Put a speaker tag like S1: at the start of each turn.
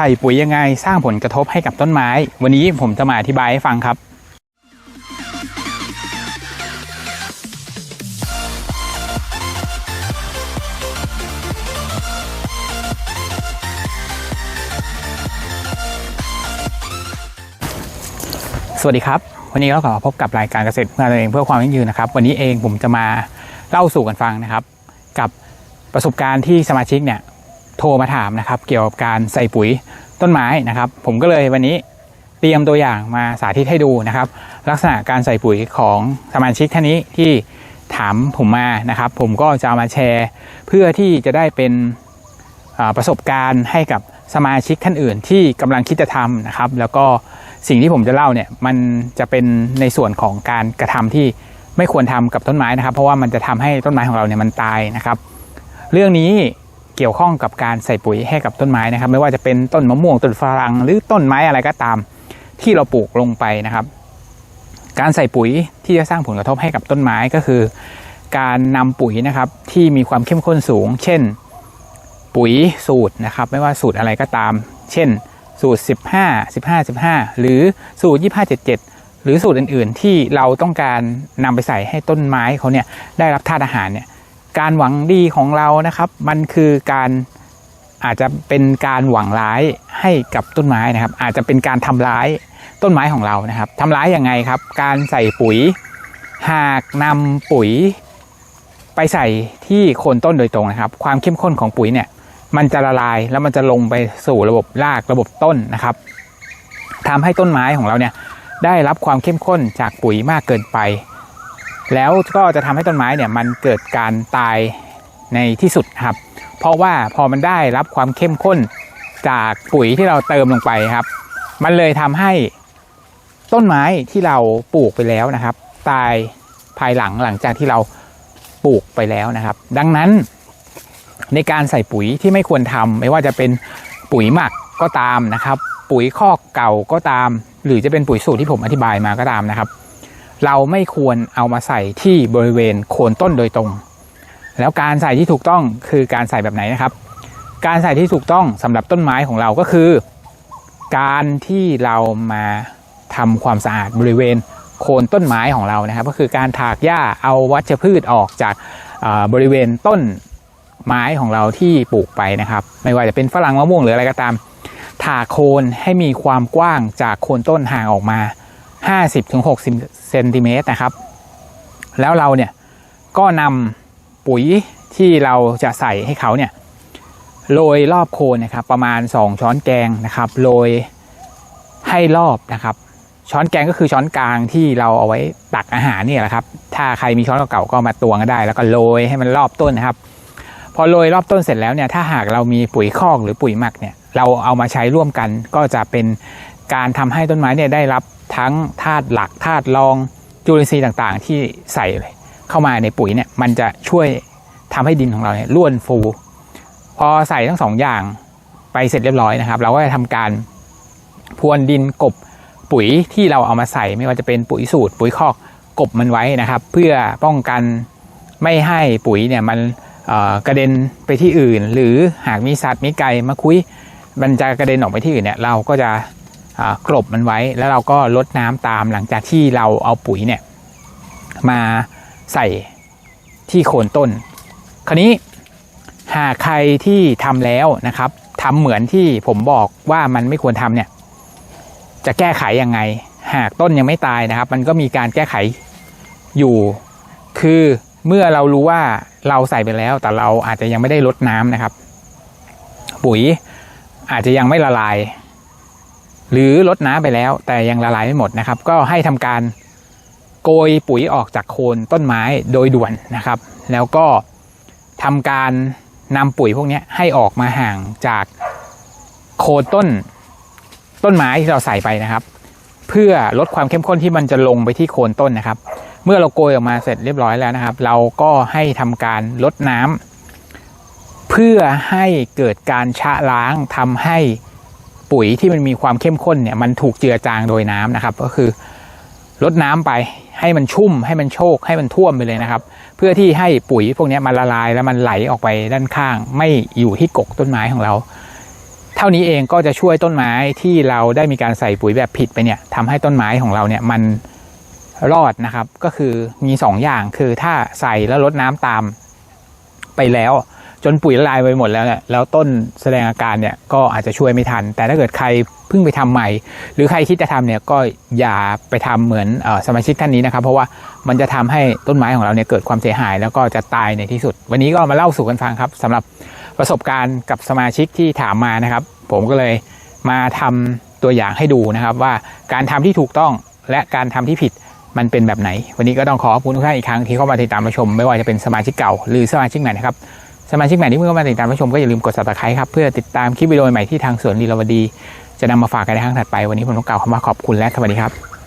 S1: ใส่ปุ๋ยยังไงสร้างผลกระทบให้กับต้นไม้ วันนี้ผมจะมาอธิบายให้ฟังครับ สวัสดีครับ วันนี้เราขอพบกับรายการเกษตรเพื่อตัวเองเพื่อความยั่งยืนนะครับ วันนี้เองผมจะมาเล่าสู่กันฟังนะครับ กับประสบการณ์ที่สมาชิกเนี่ย โทรมาถามนะครับ เกี่ยวกับการใส่ปุ๋ยต้นไม้นะครับ ผมก็เลยวันนี้เตรียมตัวอย่างมาสาธิตให้ดูนะครับ ลักษณะการใส่ปุ๋ยของสมาชิกท่านนี้ที่ถามผมมานะครับ ผมก็จะเอามาแชร์ เพื่อที่จะได้เป็นประสบการณ์ให้กับสมาชิกท่านอื่นที่กำลังคิดจะทำนะครับ แล้วก็สิ่งที่ผมจะเล่าเนี่ยมันจะเป็นในส่วนของการกระทำที่ไม่ควรทำกับต้นไม้นะครับ เพราะว่ามันจะทำให้ต้นไม้ของเราเนี่ยมันตายนะครับ เรื่องนี้ เกี่ยวข้องกับการใส่ปุ๋ยให้กับต้นไม้นะครับ ไม่ว่าจะเป็นต้นมะม่วงต้นฝรั่งหรือต้นไม้อะไรก็ตามที่เราปลูกลงไปนะครับ การใส่ปุ๋ยที่จะสร้างผลกระทบให้กับต้นไม้ก็คือ การนำปุ๋ยนะครับที่มีความเข้มข้นสูง เช่น ปุ๋ยสูตรนะครับ ไม่ว่าสูตรอะไรก็ตาม เช่น สูตร 15 15 15 หรือสูตร 25 77 หรือสูตรอื่น ๆ ที่เราต้องการนำไปใส่ให้ต้นไม้เขาเนี่ยได้รับธาตุอาหารเนี่ย การหวังดีของเรานะครับ มันคือการอาจจะเป็นการหวังร้ายให้กับต้นไม้นะครับ อาจจะเป็นการทำร้ายต้นไม้ของเรานะครับทำร้ายยังไงครับ การใส่ปุ๋ย หากนำปุ๋ย ไปใส่ที่โคนต้นโดยตรงนะครับ ความเข้มข้นของปุ๋ยเนี่ย มันจะละลายแล้วมันจะลงไปสู่ระบบรากระบบต้นนะครับทำให้ต้นไม้ของเราเนี่ยได้รับความเข้มข้นจากปุ๋ยมากเกินไป แล้วก็จะทำให้ต้นไม้เนี่ยมันเกิดการตายในที่สุดครับ เพราะว่าพอมันได้รับความเข้มข้นจากปุ๋ยที่เราเติมลงไปครับ มันเลยทำให้ต้นไม้ที่เราปลูกไปแล้วนะครับ ตายภายหลังหลังจากที่เราปลูกไปแล้วนะครับ ดังนั้นในการใส่ปุ๋ยที่ไม่ควรทำไม่ว่าจะเป็นปุ๋ยหมักก็ตามนะครับ ปุ๋ยคอกเก่าก็ตาม หรือจะเป็นปุ๋ยสูตรที่ผมอธิบายมาก็ตามนะครับ เราไม่ควรเอามาใส่ที่บริเวณโคนต้นโดยตรง แล้วการใส่ที่ถูกต้องคือการใส่แบบไหนนะครับ การใส่ที่ถูกต้องสำหรับต้นไม้ของเราก็คือ การที่เรามาทำความสะอาดบริเวณโคนต้นไม้ของเรานะครับ ก็คือการถากหญ้าเอาวัชพืชออกจากบริเวณต้นไม้ของเราที่ปลูกไปนะครับ ไม่ว่าจะเป็นฝรั่งมะม่วงหรืออะไรก็ตามถากโคนให้มีความกว้างจากโคนต้นห่างออกมา 50-60เซนติเมตรนะครับ แล้วเราเนี่ยก็นำปุ๋ยที่เราจะใส่ให้เขาเนี่ยโรยรอบโคนนะครับ ประมาณ 2 ช้อนแกงนะครับโรยให้รอบนะครับ ช้อนแกงก็คือช้อนกลางที่เราเอาไว้ตักอาหารนี่แหละครับ ถ้าใครมีช้อนเก่าก็มาตวงก็ได้ แล้วก็โรยให้มันรอบต้นนะครับ พอโรยรอบต้นเสร็จแล้วเนี่ยถ้าหากเรามีปุ๋ยคอกหรือปุ๋ยหมักเนี่ยเราเอามาใช้ร่วมกันก็จะเป็นการทำให้ต้นไม้เนี่ยได้รับ ทั้งธาตุหลักธาตุรองจุลินทรีย์ต่างๆ ที่ใส่เข้ามาในปุ๋ยเนี่ยมันจะช่วยทำให้ดินของเราเนี่ยร่วนฟู พอใส่ทั้งสองอย่างไปเสร็จเรียบร้อยนะครับ เราก็จะทำการพรวนดินกบปุ๋ยที่เราเอามาใส่ไม่ว่าจะเป็นปุ๋ยสูตร ปุ๋ยคอกกบมันไว้นะครับ เพื่อป้องกันไม่ให้ปุ๋ยเนี่ยมันกระเด็นไปที่อื่น หรือหากมีสัตว์มีไก่มาคุยมันจะกระเด็นออกไปที่อื่นเนี่ยเราก็จะ กลบมันไว้ แล้วเราก็ลดน้ำตามหลังจากที่เราเอาปุ๋ยเนี่ยมาใส่ที่โคนต้น คราวนี้หากใครที่ทำแล้วนะครับทำเหมือนที่ผมบอกว่ามันไม่ควรทำเนี่ย จะแก้ไขยังไง หากต้นยังไม่ตายนะครับ มันก็มีการแก้ไขอยู่ คือเมื่อเรารู้ว่าเราใส่ไปแล้ว แต่เราอาจจะยังไม่ได้ลดน้ำนะครับ ปุ๋ยอาจจะยังไม่ละลาย หรือลดน้ำไปแล้ว แต่ยังละลายไม่หมดนะครับ ก็ให้ทำการโกยปุ๋ยออกจากโคนต้นไม้โดยด่วนนะครับ แล้วก็ทำการนำปุ๋ยพวกนี้ให้ออกมาห่างจากโคนต้นต้นไม้ที่เราใส่ไปนะครับ เพื่อลดความเข้มข้นที่มันจะลงไปที่โคนต้นนะครับ เมื่อเราโกยออกมาเสร็จเรียบร้อยแล้วนะครับ เราก็ให้ทำการลดน้ำเพื่อให้เกิดการชะล้างทำให้ ปุ๋ยที่มันมีความเข้มข้นเนี่ยมันถูกเจือจางโดยน้ำนะครับ ก็คือลดน้ำไปให้มันชุ่มให้มันโชกให้มันท่วมไปเลยนะครับ เพื่อที่ให้ปุ๋ยพวกนี้มันละลายแล้วมันไหลออกไปด้านข้าง ไม่อยู่ที่กกต้นไม้ของเรา เท่านี้เองก็จะช่วยต้นไม้ที่เราได้มีการใส่ปุ๋ยแบบผิดไปเนี่ยทำให้ต้นไม้ของเราเนี่ยมันรอดนะครับ ก็คือมีสองอย่างคือถ้าใส่แล้วลดน้ำตามไปแล้ว จนปุ๋ยละลายไปหมดแล้วเนี่ยแล้วต้นแสดงอาการเนี่ยก็อาจจะช่วยไม่ทัน แต่ถ้าเกิดใครเพิ่งไปทำใหม่ หรือใครคิดจะทำเนี่ยก็อย่าไปทำเหมือนอสมาชิกท่านนี้นะครับ เพราะว่ามันจะทำให้ต้นไม้ของเราเนี่ยเกิดความเสียหายแล้วก็จะตายในที่สุด วันนี้ก็มาเล่าสู่กันฟังครับสำหรับประสบการณ์กับสมาชิกที่ถามมานะครับ ผมก็เลยมาทำตัวอย่างให้ดูนะครับ ว่าการทำที่ถูกต้องและการทำที่ผิดมันเป็นแบบไหน วันนี้ก็ต้องขอขอบคุณทุกท่านอีกครั้งที่เข้ามาติดตามรับชม ไม่ว่าจะเป็นสมาชิกเก่าหรือสมาชิกใหม่นะครับ สมาชิกใหม่ที่เพิ่งเข้ามาติดตามผู้ชมก็อย่าลืมกด subscribe ครับ เพื่อติดตามคลิปวิดีโอใหม่ที่ทางสวนลีลาวดี จะนำมาฝากกันในครั้งถัดไปวันนี้ผมต้องกล่าวคำว่าขอบคุณและสวัสดีครับ